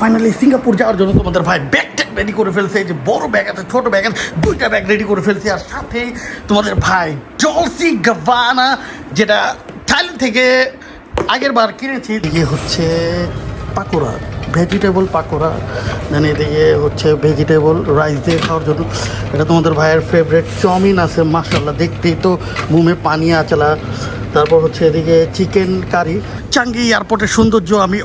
Finally Singapore যাওয়ার জন্য তোমাদের ভাই ব্যাগ ট্যাগ রেডি করে ফেলছে যে বড় ব্যাগ আছে, ছোট ব্যাগ আছে, দুইটা ব্যাগ রেডি করে ফেলছে, আর সাথে তোমাদের ভাই জলসি গাভানা যেটা থাইল্যান্ড থেকে আগের বার কিনেছি। এদিকে হচ্ছে পাকোড়া ভেজিটেবল পাকোড়া দেন এদিকে হচ্ছে ভেজিটেবল রাইস দিয়ে খাওয়ার জন্য। এটা তোমাদের ভাইয়ের ফেভারেট চাউমিন আছে মাসাল্লাহ দেখতেই তো মুমে পানি আচলা। তারপর হচ্ছে এদিকে চিকেন কারি চাঙ্গি এয়ারপোর্টের সৌন্দর্য আমি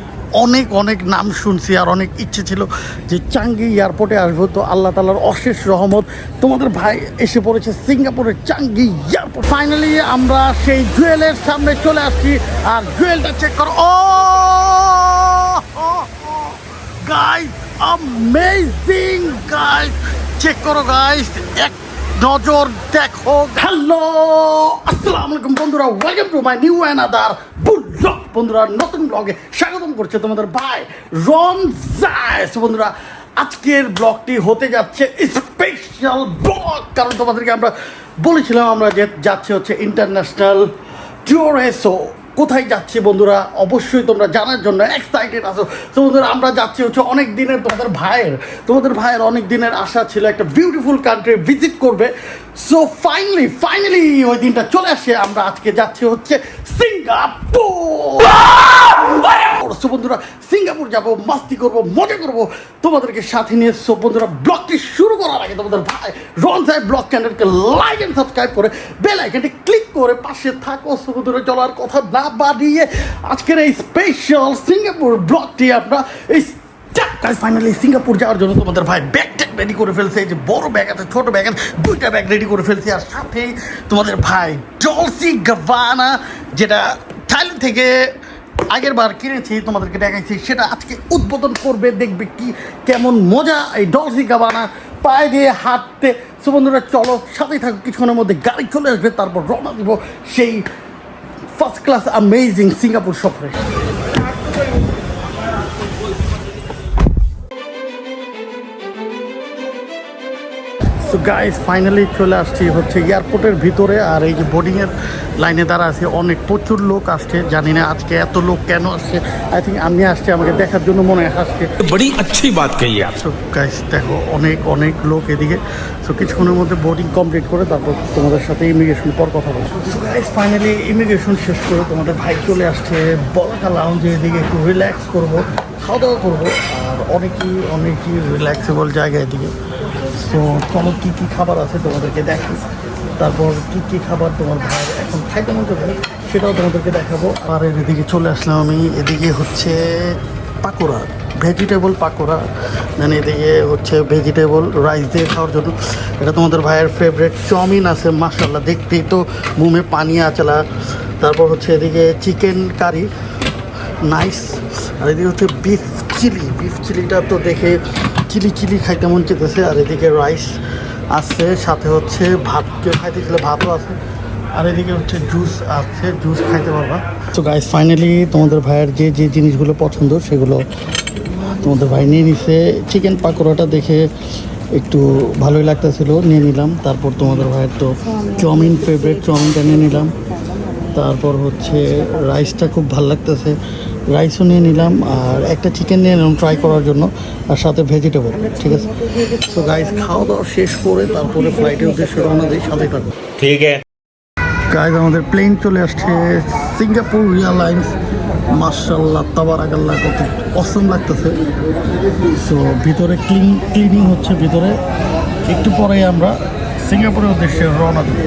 অনেক অনেক নাম শুনছি আর অনেক ইচ্ছে ছিল যে চাঙ্গি এয়ারপোর্টে আসব। তো আল্লাহ তালার অশেষ রহমত। তোমাদের ভাই এসে পড়েছে সিঙ্গাপুরের চাঙ্গি এয়ারপোর্ট। ফাইনালি আমরা সেই জুয়েলের সামনে চলে আসছি আর জুয়েলটা চেক করো। ও গাইস অ্যামেজিং গাইস চেক করো গাইস এক নজর দেখো। হ্যালো আসসালামু আলাইকুম বন্ধুরা। Welcome to my new another blog বন্ধুরা, নতুন ব্লগে স্বাগতম করছে তোমাদের ভাই রন জায়স। বন্ধুরা, আজকের ব্লগটি হতে যাচ্ছে স্পেশাল ব্লগ কারণ তোমাদেরকে আমরা বলেছিলাম, আমরা যে যাচ্ছে হচ্ছে ইন্টারন্যাশনাল ট্যুরেসো কোথায় যাচ্ছে বন্ধুরা, অবশ্যই তোমরা জানার জন্য এক্সাইটেড আছো। তো বন্ধুরা, আমরা যাচ্ছি হচ্ছে অনেক দিনের তোমাদের ভাইয়ের তোমাদের ভাইয়ের অনেক দিনের আশা ছিল একটা বিউটিফুল কান্ট্রি ভিজিট করবে। সো ফাইনালি ফাইনালি ওই দিনটা চলে আসে। আমরা আজকে যাচ্ছি হচ্ছে সিঙ্গাপুর। সো বন্ধুরা, সিঙ্গাপুর যাব, মাস্তি করব, মজা করব। তোমাদেরকে সাথে নিয়ে সো বন্ধুরা, ব্লগটি শুরু করার আগে তোমাদের ভাই রন সাহেব ব্লগ চ্যানেলকে লাইক এন্ড সাবস্ক্রাইব করে বেল আইকনটি ক্লিক করে পাশে থাকো সো বন্ধুরা, চলার কথা না বাড়িয়ে আজকের এই স্পেশাল সিঙ্গাপুর ব্লগটি আমরা এই ফাইনালি সিঙ্গাপুর যাওয়ার জন্য তোমাদের ভাই ব্যাগ রেডি করে ফেলছে। যে বড় ব্যাগ আছে, ছোট ব্যাগ আছে, দুইটা ব্যাগ রেডি করে ফেলছে। আর সাথে তোমাদের ভাই জলসি গাভানা, যেটা থাইল্যান্ড থেকে আগের বার কিনেছি, তোমাদেরকে দেখাইছি, সেটা আজকে উদ্বোধন করবে। দেখবে কি, কেমন মজা এই ডলসি গাবানা পায়ে দিয়ে হাঁটতে। সো বন্ধুরা, চলো, সাথেই থাকো, কিছুক্ষণের মধ্যে গাড়ি চলে আসবে, তারপর রওনা দিব সেই ফার্স্ট ক্লাস অ্যামেজিং সিঙ্গাপুর সফরে। সো গাইস ফাইনালি চলে আসছি হচ্ছে এয়ারপোর্টের ভিতরে আর এই যে বোর্ডিংয়ের লাইনে দাঁড়া আছে অনেক প্রচুর লোক আসছে জানি না আজকে এত লোক কেন আসছে আই থিঙ্ক আমি আসছে আমাকে দেখার জন্য মনে হয় আসছে बड़ी अच्छी बात कही आप সো গাইস দেখো অনেক অনেক লোক এদিকে সো কিছুক্ষণের মধ্যে বোর্ডিং কমপ্লিট করে তারপর তোমাদের সাথে ইমিগ্রেশন পর কথা বলবো সো গাইস ফাইনালি ইমিগ্রেশন শেষ করে তোমাদের ভাই চলে আসছে বলাকা লাউঞ্জে এদিকে একটু রিল্যাক্স করব খাওয়া দাওয়া করবো আর অনেকই অনেকই রিল্যাক্সেবল জায়গা এদিকে সো চলো কী কী খাবার আছে তোমাদেরকে দেখি। তারপর কী কী খাবার তোমার ভাই এখন খাইতে মন করবে সেটাও তোমাদেরকে দেখাবো। আর এদিকে চলে আসলাম আমি, এদিকে হচ্ছে পাকোড়া ভেজিটেবল পাকোড়া দেন এদিকে হচ্ছে ভেজিটেবল রাইস দিয়ে খাওয়ার জন্য। এটা তোমাদের ভাইয়ের ফেভারেট চাউমিন আছে মাসাল্লাহ দেখতেই তো মুমে পানি আচলা। তারপর হচ্ছে এদিকে চিকেন কারি নাইস আর এদিকে হচ্ছে বিফ চিলি বিফ চিলিটা তো দেখে চিলি চিলি খাইতে মন চেতেছে আর এদিকে রাইস আছে, সাথে হচ্ছে ভাত, কেউ খাইতে গেলে ভাতও আছে, আর এদিকে হচ্ছে জুস আছে জুস খাইতে পারবা। তো গাইস ফাইনালি তোমাদের ভাইয়ের যে যে জিনিসগুলো পছন্দ, সেগুলো তোমাদের ভাই নিয়ে নিছে। চিকেন পাকোড়াটা দেখে একটু ভালোই লাগতেছিল, নিয়ে নিলাম। তারপর তোমাদের ভাইয়ের তো চাউমিন ফেভারিট চাউমিনটা নিয়ে নিলাম। তারপর হচ্ছে রাইসটা খুব ভালো লাগতেছে। রাইসও নিয়ে নিলাম আর একটা চিকেন নিয়ে নিলাম ট্রাই করার জন্য আর সাথে ভেজিটেবল ঠিক আছে? তো গাইস খাওয়া দাওয়া শেষ করে তারপরে ফ্লাইটের উদ্দেশ্যে রওনা দিই সাথে ঠিক আছে। গাইজ আমাদের প্লেন চলে আসছে সিঙ্গাপুর এয়ারলাইন্স মার্শাল্লাহ আগাল্লা কত অসম লাগতেছে। সো ভিতরে ক্লিন ক্লিনিং হচ্ছে ভিতরে। একটু পরেই আমরা সিঙ্গাপুরের উদ্দেশ্যে রওনা দেব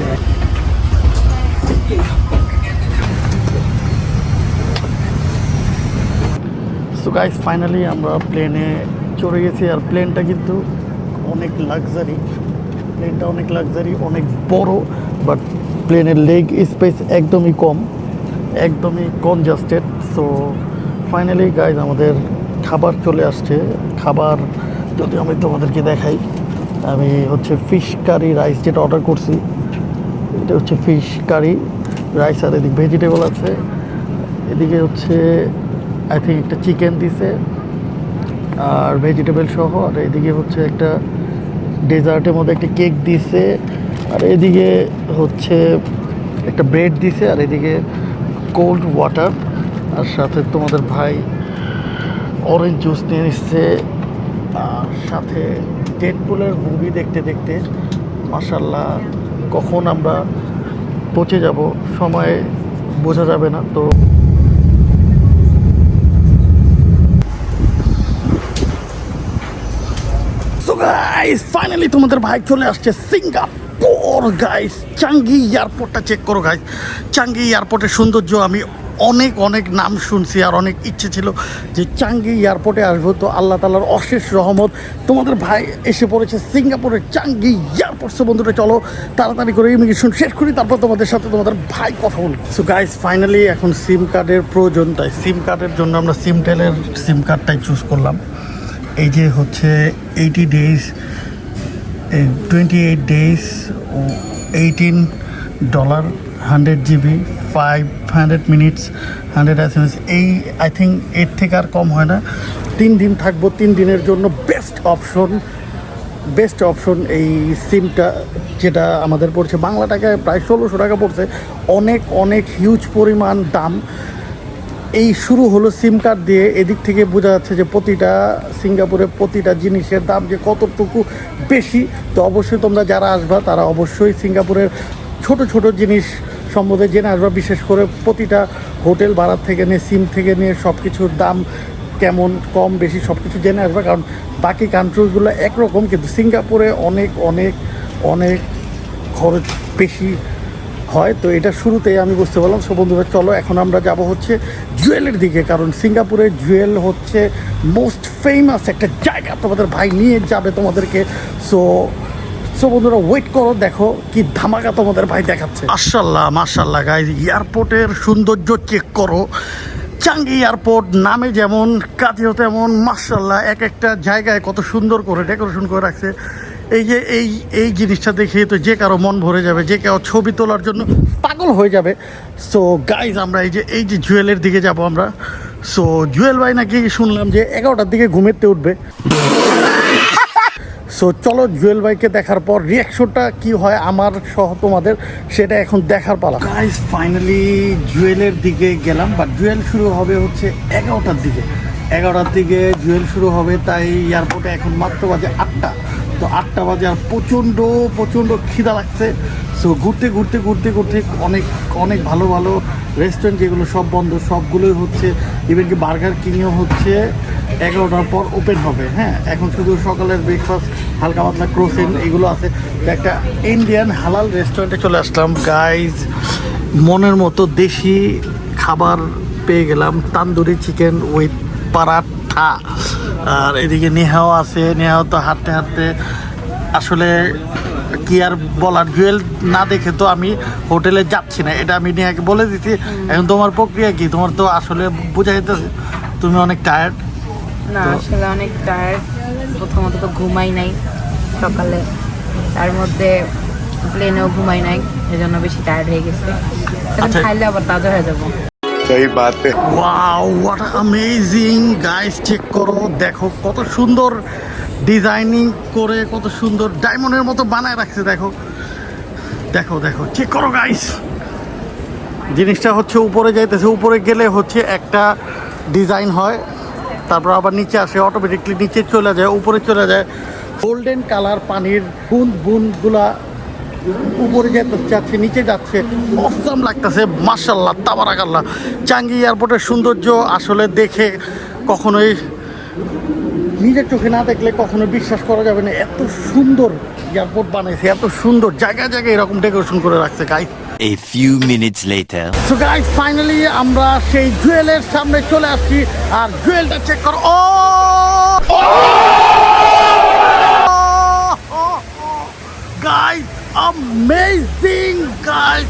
সো গাইজ ফাইনালি আমরা প্লেনে চড়ে গেছি আর প্লেনটা কিন্তু অনেক লাক্সারি প্লেনটা অনেক লাক্সারি অনেক বড় বাট প্লেনের লেগ স্পেস একদমই কম, একদমই কনজাস্টেড সো ফাইনালি গাইজ আমাদের খাবার চলে আসছে। খাবার যদি আমি তোমাদেরকে দেখাই, আমি হচ্ছে ফিশ কারি রাইস যেটা অর্ডার করছি, এটা হচ্ছে ফিশ কারি রাইস আর এদিকে ভেজিটেবল আছে। এদিকে হচ্ছে আই থিঙ্ক একটা চিকেন দিছে, আর ভেজিটেবল সহ, আর এদিকে হচ্ছে একটা ডেজার্টের মধ্যে একটা কেক দিছে, আর এদিকে হচ্ছে একটা ব্রেড দিছে, আর এদিকে কোল্ড ওয়াটার আর সাথে তোমাদের ভাই অরেঞ্জ জুস নিয়ে নিচ্ছে, আর সাথে ডেডপুলের মুভি দেখতে দেখতে মাসাল্লাহ কখন আমরা পৌঁছে যাব, সময় বোঝা যাবে না, তো গাইস ফাইনালি তোমাদের ভাই চলে আসছে সিঙ্গাপুর গাইস চাঙ্গি এয়ারপোর্টটা চেক করো গাইস চাঙ্গি এয়ারপোর্টের সৌন্দর্য আমি অনেক অনেক নাম শুনছি আর অনেক ইচ্ছে ছিল যে চাঙ্গি এয়ারপোর্টে আসব। তো আল্লাহ তালার অশেষ রহমত। তোমাদের ভাই এসে পড়েছে সিঙ্গাপুরের চাঙ্গি এয়ারপোর্ট সো বন্ধুরা, চলো তাড়াতাড়ি করে ইমিগ্রেশন শেষ করি, তারপর তোমাদের সাথে তোমাদের ভাই কথা বলি। সো গাইস ফাইনালি এখন সিম কার্ডের প্রয়োজন, তাই সিম কার্ডের জন্য আমরা সিমটেলের সিম কার্ডটাই চুজ করলাম। এই যে হচ্ছে eighty days twenty eight days eighteen dollar hundred GB five hundred minutes hundred S M S এই আই থিঙ্ক এর থেকে আর কম হয় না। তিন দিন থাকব, তিন দিনের জন্য বেস্ট অপশন বেস্ট অপশন এই সিমটা যেটা আমাদের পড়ছে। বাংলা টাকায় প্রায় ষোলোশো টাকা পড়ছে। অনেক অনেক হিউজ পরিমাণ দাম। এই শুরু হলো সিম কার্ড দিয়ে। এদিক থেকে বোঝা যাচ্ছে যে প্রতিটা সিঙ্গাপুরে প্রতিটা জিনিসের দাম যে কতটুকু বেশি, তো অবশ্যই তোমরা যারা আসবা, তারা অবশ্যই সিঙ্গাপুরের ছোট ছোট জিনিস সম্বন্ধে জেনে আসবা। বিশেষ করে প্রতিটা হোটেল ভাড়া থেকে নিয়ে সিম থেকে নিয়ে সব কিছুর দাম কেমন, কম, বেশি সব কিছু জেনে আসবা। কারণ বাকি কান্ট্রিগুলো একরকম, কিন্তু সিঙ্গাপুরে অনেক অনেক অনেক খরচ বেশি হয়, তো এটা শুরুতেই আমি বুঝতে পারলাম। সো বন্ধুরা, চলো, এখন আমরা যাব হচ্ছে জুয়েলের দিকে, কারণ সিঙ্গাপুরে জুয়েল হচ্ছে মোস্ট ফেমাস একটা জায়গা। তোমাদের ভাই নিয়ে যাবে তোমাদেরকে। সো সো বন্ধুরা ওয়েট করো, দেখো কি ধামাকা তোমাদের ভাই দেখাচ্ছে। মার্শাল্লাহ মার্শাল্লাহ গাই এয়ারপোর্টের সৌন্দর্য চেক করো। চাঙ্গি এয়ারপোর্ট, নামে যেমন, কাজেও তেমন মার্শাল্লাহ এক একটা জায়গায় কত সুন্দর করে ডেকোরেশন করে রাখছে। এই যে এই এই জিনিসটা দেখে তো যে কারও মন ভরে যাবে, যে কেউ ছবি তোলার জন্য পাগল হয়ে যাবে। সো গাইজ আমরা এই যে এই যে জুয়েলের দিকে যাব আমরা। সো জুয়েল ভাই নাকি শুনলাম যে এগারোটার দিকে ঘুমেতে উঠবে। সো চলো জুয়েল ভাইকে দেখার পর রিয়াকশনটা কি হয় আমার সহ তোমাদের, সেটা এখন দেখার পালা। গাইস ফাইনালি জুয়েলের দিকে গেলাম বাট জুয়েল শুরু হবে হচ্ছে এগারোটার দিকে। এগারোটার দিকে জুয়েল শুরু হবে, তাই এয়ারপোর্টে এখন মাত্র বাজে আটটা। তো আটটা বাজে আর প্রচণ্ড প্রচণ্ড খিদা লাগছে। সো ঘুরতে ঘুরতে ঘুরতে ঘুরতে অনেক অনেক ভালো ভালো রেস্টুরেন্ট যেগুলো সব বন্ধ, সবগুলোই হচ্ছে। ইভেন কি বার্গার কিংও হচ্ছে এগারোটার পর ওপেন হবে হ্যাঁ? এখন শুধু সকালের ব্রেকফাস্ট হালকা পাতলা ক্রোসেন এগুলো আছে। একটা ইন্ডিয়ান হালাল রেস্টুরেন্টে চলে আসলাম। গাইজ মনের মতো দেশি খাবার পেয়ে গেলাম। তান্দুরি চিকেন উইথ পারাঠা আর এদিকে নেহাও আছে নেহাও তো হাঁটতে হাঁটতে আসলে কি আর বলার জুয়েল না দেখে তো আমি হোটেলে যাচ্ছি না এটা আমি নেহাকে বলে দিচ্ছি এখন তোমার প্রক্রিয়া কি? তোমার তো আসলে বোঝা যেতেছে তুমি অনেক টায়ার্ড না আসলে অনেক টায়ার্ড প্রথমত তো ঘুমাই নাই সকালে তার মধ্যে প্লেনেও ঘুমাই নাই এজন্য বেশি টায়ার্ড হয়ে গেছে। আচ্ছা। খাইলে আবার তাজা হয়ে যাব। সেই বাতে। Wow what amazing guys check করো, দেখো কত সুন্দর ডিজাইনিং করে, কত সুন্দর ডায়মন্ডের মতো বানায় রাখছে, দেখো। দেখো দেখো চেক করো গাইস জিনিসটা হচ্ছে উপরে যাইতেছে, উপরে গেলে হচ্ছে একটা ডিজাইন হয়। তারপর আবার নিচে আসে অটোমেটিকলি নিচে চলে যায়, উপরে চলে যায়। গোল্ডেন কালার পানির বুন্দ বুনগুলা উপরে যেতে যাচ্ছে নিচে যাচ্ছে অসম লাগতেছে মার্শাল্লাহ তাবারাকাল্লাহ। চাঙ্গি এয়ারপোর্টের সৌন্দর্য আসলে দেখে কখনোই নিজের চোখে না দেখলে কখনো বিশ্বাস করা যাবে না। এত সুন্দর এয়ারপোর্ট বানিয়েছে এত সুন্দর জায়গায় জায়গায় এরকম ডেকোরেশন করে রাখছে guy A few minutes later. So guys finally আমরা সেই জুয়েলের সামনে চলে আসছি আর জুয়েলটা চেক করো ও! গাইস অ্যামেজিং গাইস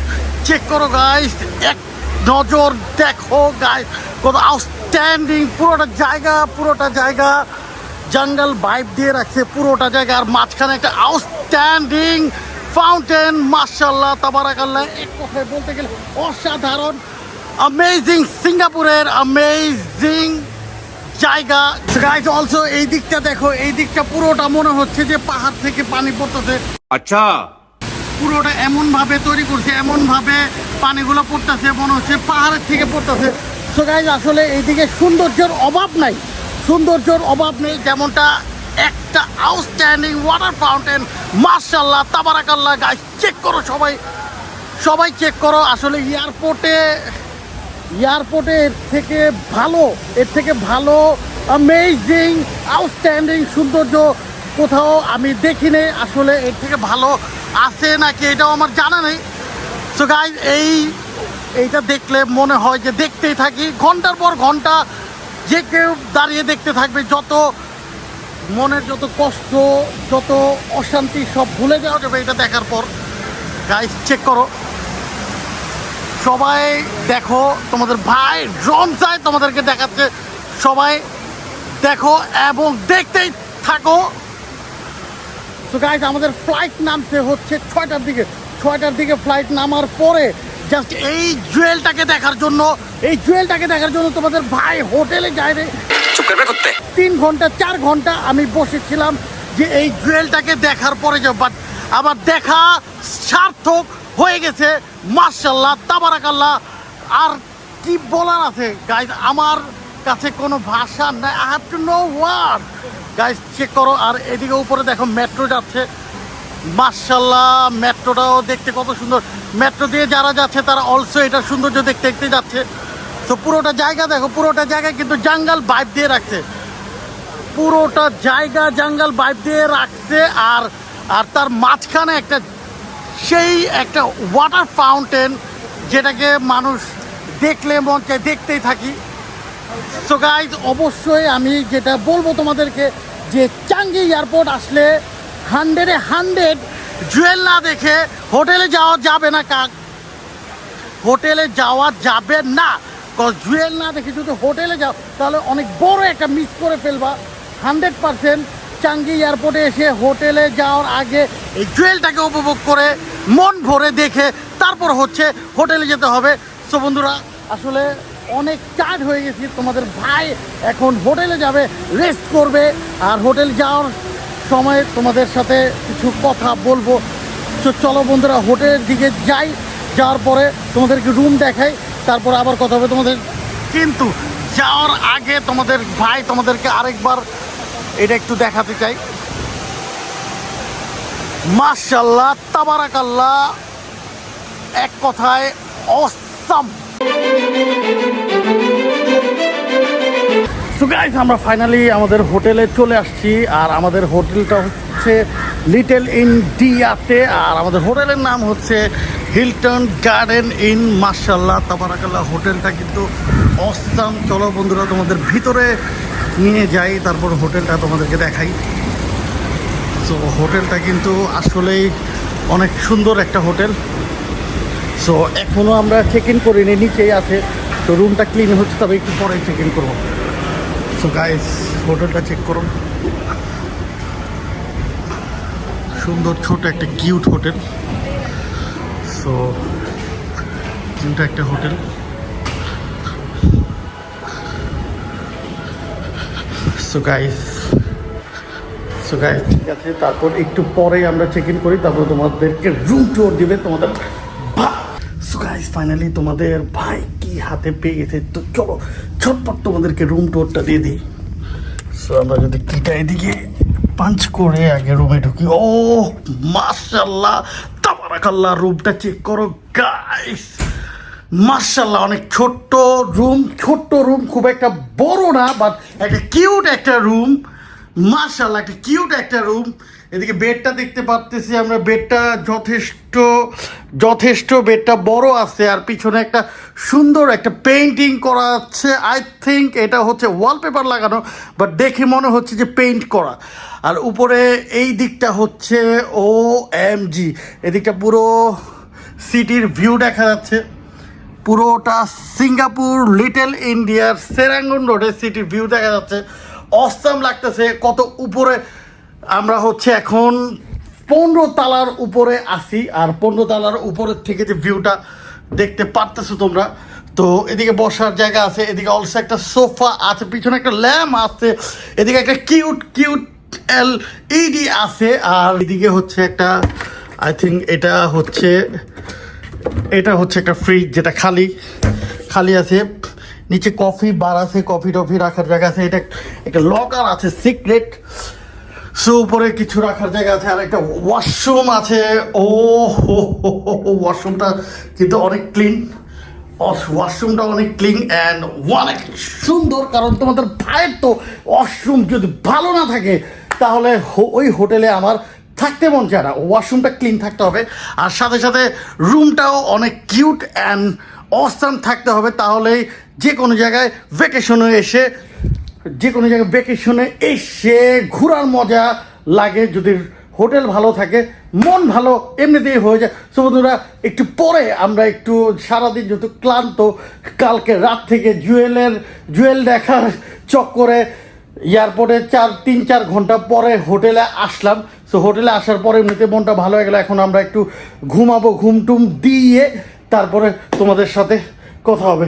চেক করো গাইস এক নজর দেখো গাইস কত আউটস্ট্যান্ডিং পুরোটা জায়গা পুরোটা জায়গা। জঙ্গল ভাইব দিয়ে রাখছে পুরোটা জায়গা। আর মাঝখানে একটা আউটস্ট্যান্ডিং ফাউন্টেন মার্শাল্লাহ তাবারাকাল্লাহ। এক কথায় বলতে গেলে অসাধারণ। অ্যামেজিং সিঙ্গাপুরের অ্যামেজিং জায়গা। গাইজ অলসো এই দিকটা দেখো, এই দিকটা পুরোটা মনে হচ্ছে যে পাহাড় থেকে পানি পড়তেছে। আচ্ছা। পুরোটা এমন ভাবে তৈরি করছে এমন ভাবে পানিগুলো পড়তেছে, মনে হচ্ছে পাহাড়ের থেকে পড়তেছে। সো গাইজ আসলে এইদিকে সৌন্দর্যের অভাব নাই। সৌন্দর্যর অভাব নেই, যেমনটা একটা আউটস্ট্যান্ডিং ওয়াটার ফাউন্টেন মার্শাল্লাহ তাবারাকাল্লাহ গাছ চেক করো সবাই। সবাই চেক করো, আসলে এয়ারপোর্টে এয়ারপোর্টে এর থেকে ভালো, এর থেকে ভালো অ্যামেজিং আউটস্ট্যান্ডিং সৌন্দর্য কোথাও আমি দেখিনি আসলে এর থেকে ভালো আছে নাকি এটাও আমার জানা নেই। সো গাইজ এই এইটা দেখলে মনে হয় যে দেখতেই থাকি। ঘণ্টার পর ঘণ্টা যে কেউ দাঁড়িয়ে দেখতে থাকবে, যত মনের যত কষ্ট, যত অশান্তি সব ভুলে যাওয়া যাবে এটা দেখার পর। গাইজ চেক করো। সবাই দেখো, তোমাদের ভাই ড্রোন চাই তোমাদেরকে দেখাচ্ছে। সবাই দেখো এবং দেখতেই থাকো। তো গাইজ আমাদের ফ্লাইট নামছে হচ্ছে ছয়টার দিকে। ছয়টার দিকে ফ্লাইট নামার পরে জাস্ট এই জুয়েলটাকে দেখার জন্য এই জুয়েলটাকে দেখার জন্য তোমাদের ভাই হোটেলে যায় রে। তিন ঘণ্টা চার ঘণ্টা আমি বসেছিলাম যে এই জুয়েলটাকে দেখার পরে যাব বাট আবার দেখা সার্থক হয়ে গেছে। মার্শাল্লাহ তাবারাকাল্লাহ। আর কি বলার আছে? গাইজ আমার কাছে কোনো ভাষা নাই। I have to no word guys check করো, আর এদিকে উপরে দেখো মেট্রো যাচ্ছে। মার্শাল্লাহ মেট্রোটাও দেখতে কত সুন্দর। মেট্রো দিয়ে যারা যাচ্ছে, তারা অলসো এটা সৌন্দর্য দেখতে দেখতে যাচ্ছে। তো পুরোটা জায়গা দেখো, পুরোটা জায়গা কিন্তু জাঙ্গাল বাইপ দিয়ে রাখছে। পুরোটা জায়গা জাঙ্গাল বাইপ দিয়ে রাখছে, আর আর তার মাঝখানে একটা সেই একটা ওয়াটার ফাউন্টেন যেটাকে মানুষ দেখলে মন দেখতেই থাকি। সো গাইজ অবশ্যই আমি যেটা বলব তোমাদেরকে, যে চাঙ্গি এয়ারপোর্ট আসলে হান্ড্রেডে হান্ড্রেড জুয়েল না দেখে হোটেলে যাওয়া যাবে না কাক। হোটেলে যাওয়া যাবে না। জুয়েল না দেখে যদি হোটেলে যাও, তাহলে অনেক বড় একটা মিস করে ফেলবা। হান্ড্রেড পারসেন্ট চাঙ্গি এয়ারপোর্টে এসে হোটেলে যাওয়ার আগে এই জুয়েলটাকে উপভোগ করে মন ভরে দেখে তারপর হচ্ছে হোটেলে যেতে হবে। সো বন্ধুরা, আসলে অনেক চার্জ হয়ে গেছি। তোমাদের ভাই এখন হোটেলে যাবে রেস্ট করবে। আর হোটেল যাওয়ার সময় তোমাদের সাথে কিছু কথা বলব। চলো বন্ধুরা, হোটেলের দিকে যাই। যাওয়ার পরে তোমাদেরকে রুম দেখাই। তারপর আবার কথা হবে তোমাদের। কিন্তু যাওয়ার আগে তোমাদের ভাই তোমাদেরকে আরেকবার এটা একটু দেখাতে চাই। মার্শাল্লাহ তাবারাকাল্লাহ। এক কথায় অসাম সো গাইস আমরা ফাইনালি আমাদের হোটেলে চলে আসছি, আর আমাদের হোটেলটা হচ্ছে লিটল ইন্ডিয়াতে আর আমাদের হোটেলের নাম হচ্ছে হিলটন গার্ডেন ইন মার্শাল্লাহ তাবারাকাল্লাহ, হোটেলটা কিন্তু অসাম চলো বন্ধুরা, তোমাদের ভিতরে নিয়ে যাই, তারপর হোটেলটা তোমাদেরকে দেখাই। সো হোটেলটা কিন্তু আসলেই অনেক সুন্দর একটা হোটেল। সো এখনও আমরা চেক ইন করিনি, নিচেই আছে। তো রুমটা ক্লিন হচ্ছে, তবে একটু পরে চেক ইন করব। সো গাইস হোটেলটা চেক করুন। সুন্দর, ছোট একটা কিউট হোটেল সো কিউট একটা hotel so guys so guys ঠিক আছে, তারপর একটু পরে আমরা চেক ইন করি, তারপর তোমাদেরকে রুম টুর দিবে তোমাদের সো গাইস ফাইনালি তোমাদের ভাই কি হাতে পেয়ে গেছে? তো চলো ঝটপট তোমাদেরকে রুম টুরটা দিয়ে দিই। সো আমরা যদি কিটা এদিকে পাঞ্চ করে আগে রুমে ঢুকি। ও মাশাল্লাহ তাবারাকাল্লাহ রুমটা চেক করো গাইস মার্শাল্লাহ অনেক ছোট্ট রুম ছোট্ট রুম খুব একটা বড় না বাট একটা কিউট একটা রুম মার্শাল্লাহ একটা কিউট একটা রুম এদিকে বেডটা দেখতে পারতেছি আমরা বেডটা যথেষ্ট যথেষ্ট বেডটা বড় আছে আর পিছনে একটা সুন্দর একটা পেইন্টিং করা আছে। আই থিঙ্ক এটা হচ্ছে ওয়ালপেপার লাগানো বাট দেখে মনে হচ্ছে যে পেইন্ট করা। আর উপরে এই দিকটা হচ্ছে ও এম জি এদিকটা পুরো সিটির ভিউ দেখা যাচ্ছে। পুরোটা সিঙ্গাপুর লিটল ইন্ডিয়ার সেরাঙ্গন রোডের সিটির ভিউ দেখা যাচ্ছে। অসাম লাগতেছে, কত উপরে আমরা হচ্ছে এখন পনেরো তালার উপরে আসি আর পনেরো তালার উপরের থেকে যে ভিউটা দেখতে পারতেছো তোমরা, তো এদিকে বসার জায়গা আছে, এদিকে অলসো একটা সোফা আছে, পিছনে একটা ল্যাম্প আছে, এদিকে একটা কিউট কিউট এল ইডি আছে, আর এদিকে হচ্ছে একটা আই থিঙ্ক এটা হচ্ছে এটা হচ্ছে একটা ফ্রিজ যেটা খালি খালি আছে, নিচে কফি বার আছে কফি টফি রাখার জায়গা আছে, এটা একটা লকার আছে সিক্রেট সো উপরে কিছু রাখার জায়গা আছে আর একটা ওয়াশরুম আছে। ও হো ওয়াশরুমটা কিন্তু অনেক ক্লিন ওয়াশরুমটা অনেক ক্লিন অ্যান্ড অনেক সুন্দর, কারণ তোমাদের ভাইয়ের তো ওয়াশরুম যদি ভালো না থাকে, তাহলে ওই হোটেলে আমার থাকতে মন চায় না। ওয়াশরুমটা ক্লিন থাকতে হবে, আর সাথে সাথে রুমটাও অনেক কিউট অ্যান্ড অস্থান থাকতে হবে, তাহলেই যে কোনো জায়গায় ভ্যাকেশনে এসে যে কোনো জায়গায় ভ্যাকেশনে এসে ঘোরার মজা লাগে, যদি হোটেল ভালো থাকে, মন ভালো এমনিতেই হয়ে যায়। সো বন্ধুরা, একটু পরে আমরা একটু সারাদিন যেহেতু ক্লান্ত, কালকে রাত থেকে জুয়েলের, জুয়েল দেখার চক্করে এয়ারপোর্টে চার, তিন, চার ঘণ্টা পরে হোটেলে আসলাম। সো হোটেলে আসার পরে এমনিতে মনটা ভালো হয়ে গেলো। এখন আমরা একটু ঘুমাবো ঘুমটুম দিয়ে তারপরে তোমাদের সাথে কথা হবে।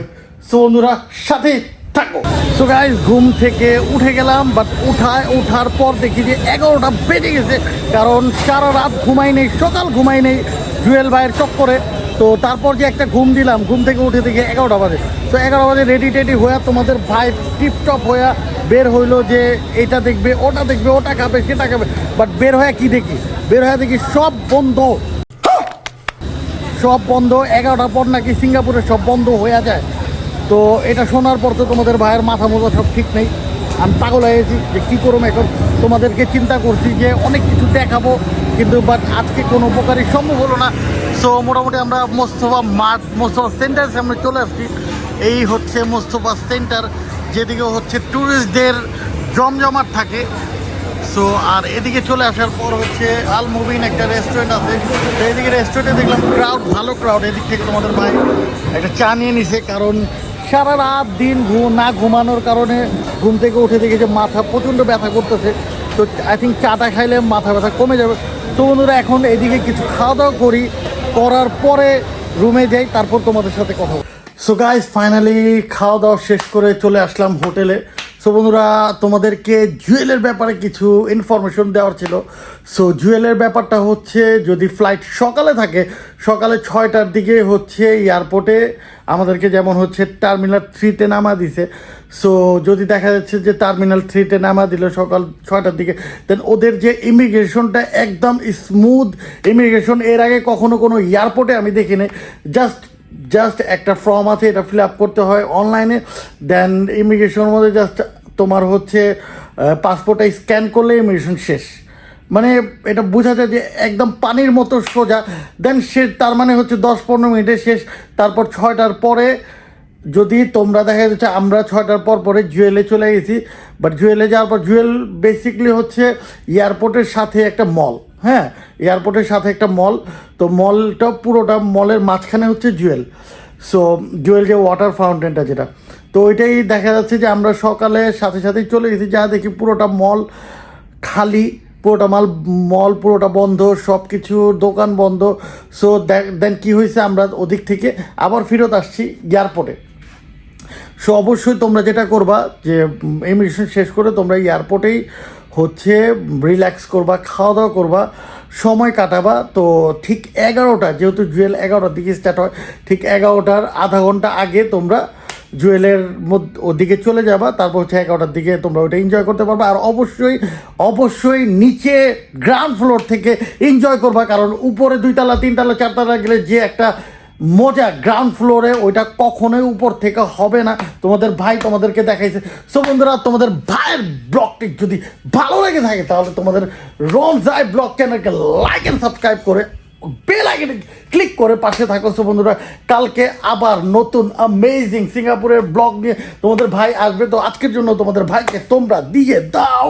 সো বন্ধুরা, সাথে থাকো সো গাইজ ঘুম থেকে উঠে গেলাম বাট উঠায় ওঠার পর দেখি যে এগারোটা বেজে গেছে, কারণ সারা রাত ঘুমাই নেই, সকাল ঘুমাই নেই জুয়েল ভাইয়ের চক্করে। তো তারপর যে একটা ঘুম দিলাম, ঘুম থেকে উঠে দেখি এগারোটা বাজে। তো এগারো বাজে রেডি টেডি হয়ে তোমাদের ভাই টিপটপ হয়ে বের হইল যে এটা দেখবে, ওটা দেখবে, ওটা খাবে, সেটা খাবে। বাট বের হয়ে কি দেখি? বের হয়ে দেখি সব বন্ধ। সব বন্ধ, এগারোটার পর নাকি সিঙ্গাপুরে সব বন্ধ হয়ে যায়। তো এটা শোনার পর তো তোমাদের ভাইয়ের মাথা মোজা সব ঠিক নেই। আমি পাগল হয়েছি যে কী করব এখন? তোমাদেরকে চিন্তা করছি যে অনেক কিছু দেখাবো, কিন্তু বাট আজকে কোনো উপকারই সম্ভব হলো না। সো মোটামুটি আমরা মোস্তফা মাঠ, মোস্তফা সেন্টার সামনে চলে আসছি। এই হচ্ছে মোস্তফা সেন্টার যেদিকে হচ্ছে ট্যুরিস্টদের জমজমাট থাকে। সো আর এদিকে চলে আসার পর হচ্ছে আল মুবিন একটা রেস্টুরেন্ট আছে। তো এদিকে রেস্টুরেন্টে দেখলাম ক্রাউড ভালো ক্রাউড এদিক থেকে তোমাদের ভাই একটা চা নিয়ে নিছে, কারণ সারা রাত দিন না ঘুমানোর কারণে ঘুম থেকে উঠে দেখে যে মাথা প্রচণ্ড ব্যথা করতেছে। তো আই থিঙ্ক চাটা খাইলে মাথা ব্যথা কমে যাবে। তো বন্ধুরা, এখন এদিকে কিছু খাওয়া দাওয়া করি। করার পরে রুমে যাই, তারপর তোমাদের সাথে কথা সো গাইজ ফাইনালি খাওয়া দাওয়া শেষ করে চলে আসলাম হোটেলে। সো বন্ধুরা, তোমাদেরকে জুয়েলের ব্যাপারে কিছু ইনফরমেশন দেওয়ার ছিল। সো জুয়েলের ব্যাপারটা হচ্ছে, যদি ফ্লাইট সকালে থাকে, সকালে ছয়টার দিকে হচ্ছে এয়ারপোর্টে আমাদেরকে যেমন হচ্ছে টার্মিনাল থ্রিতে নামা দিছে। সো যদি দেখা যাচ্ছে যে টার্মিনাল থ্রিতে নামা দিল সকাল ছয়টার দিকে দেন ওদের যে ইমিগ্রেশনটা একদম স্মুথ ইমিগ্রেশন এর আগে কখনো কোনো এয়ারপোর্টে আমি দেখিনি। জাস্ট জাস্ট একটা ফর্ম আছে, এটা ফিল আপ করতে হয় অনলাইনে দেন ইমিগ্রেশনের মধ্যে জাস্ট তোমার হচ্ছে পাসপোর্টটা স্ক্যান করলে ইমিগ্রেশন শেষ। মানে এটা বোঝা যায় যে একদম পানির মতো সোজা। দেন সে, তার মানে হচ্ছে দশ পনেরো মিনিটে শেষ। তারপর ছয়টার পরে যদি তোমরা দেখা যাচ্ছে আমরা ছয়টার পর পরে জুয়েলে চলে গেছি বাট জুয়েলে যাওয়ার পর জুয়েল বেসিকলি হচ্ছে এয়ারপোর্টের সাথে একটা মল হ্যাঁ এয়ারপোর্টের সাথে একটা মল তো মলটা পুরোটা মলের মাঝখানে হচ্ছে জুয়েল। সো জুয়েল যে ওয়াটার ফাউন্টেনটা যেটা, তো ওইটাই দেখা যাচ্ছে যে আমরা সকালে সাথে সাথেই চলে গেছি, যা দেখি পুরোটা মল খালি, পুরোটা মাল মল পুরোটা বন্ধ সব কিছু দোকান বন্ধ। সো দেন কি হয়েছে আমরা ওদিক থেকে আবার ফেরত আসছি এয়ারপোর্টে সো অবশ্যই তোমরা যেটা করবা, যে ইমিগ্রেশন শেষ করে তোমরা এয়ারপোর্টেই হচ্ছে রিল্যাক্স করবা খাওয়া দাওয়া করবা, সময় কাটাবা। তো ঠিক এগারোটা, যেহেতু জুয়েল এগারোটার দিকে স্টার্ট হয়, ঠিক এগারোটার আধা ঘণ্টা আগে তোমরা জুয়েলের মধ্যে, ওদিকে চলে যাবা। তারপর হচ্ছে এগারোটার দিকে তোমরা ওইটা এনজয় করতে পারবা। আর অবশ্যই অবশ্যই নিচে গ্রাউন্ড ফ্লোর থেকে এনজয় করবা। কারণ উপরে দুইতলা তিনতলা চারতলা গেলে যে একটা মজা গ্রাউন্ড ফ্লোরে ওইটা কখনোই উপর থেকে হবে না। তোমাদের ভাই তোমাদেরকে দেখাইছে। সো বন্ধুরা, তোমাদের ভাইয়ের ব্লগটি যদি ভালো লেগে থাকে, তাহলে তোমাদের রমজাই ব্লগ চ্যানেলকে লাইক অ্যান্ড সাবস্ক্রাইব করে বেল আইকনে ক্লিক করে পাশে থাকো। সো বন্ধুরা, কালকে আবার নতুন অ্যামেজিং সিঙ্গাপুরের ব্লগ নিয়ে তোমাদের ভাই আসবে। তো আজকের জন্য তোমাদের ভাইকে তোমরা দিয়ে দাও।